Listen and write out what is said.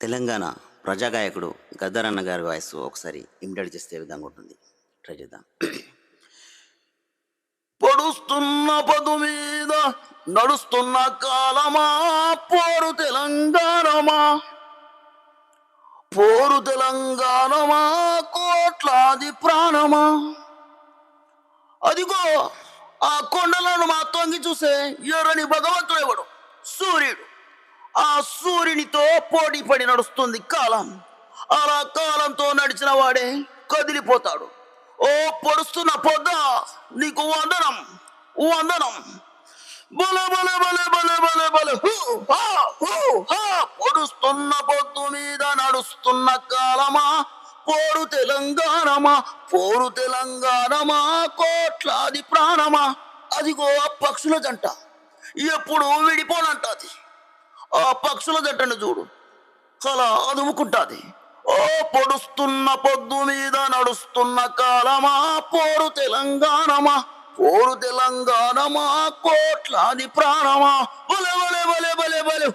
తెలంగాణ ప్రజాగాయకుడు గద్దరన్న గారి వాయిస్ ఒకసారి ఇమిటేట్ చేస్తే విధంగా ఉంటుంది. ట్రై చేద్దాం. పొడుస్తున్న పదు మీద నడుస్తున్న కాలమా? పోరు తెలంగాణమా? పోరు తెలంగాణమా? కోట్లాది ప్రాణమా? అదిగో ఆ కొండలను మా తొంగి చూసే ఎర్రని భగవంతుడు ఎవడు? సూర్యుడు. ఆ సూర్యునితో పోటీ పడి నడుస్తుంది కాలం. అలా కాలంతో నడిచిన వాడే కదిలిపోతాడు. ఓ పొడుస్తున్న పొద్ద నీకు వందనం వందనం. బల బల బల బల బల బల. పొడుస్తున్న పొద్దు మీద నడుస్తున్న కాలమా? పోరు తెలంగాణమా? పోరు తెలంగాణమా? కోట్లాది ప్రాణమా? అదిగో ఆ పక్షుల జంట. ఎప్పుడు విడిపోనంటది. ఆ పక్షుల జట్టను చూడు. అలా అదుముకుంటాది. ఓ పొడుస్తున్న పొద్దు మీద నడుస్తున్న కాలమా? పోరు తెలంగాణమా? పోరు తెలంగాణమా? కోట్లాది ప్రాణమా? బలే బలే బలే బలే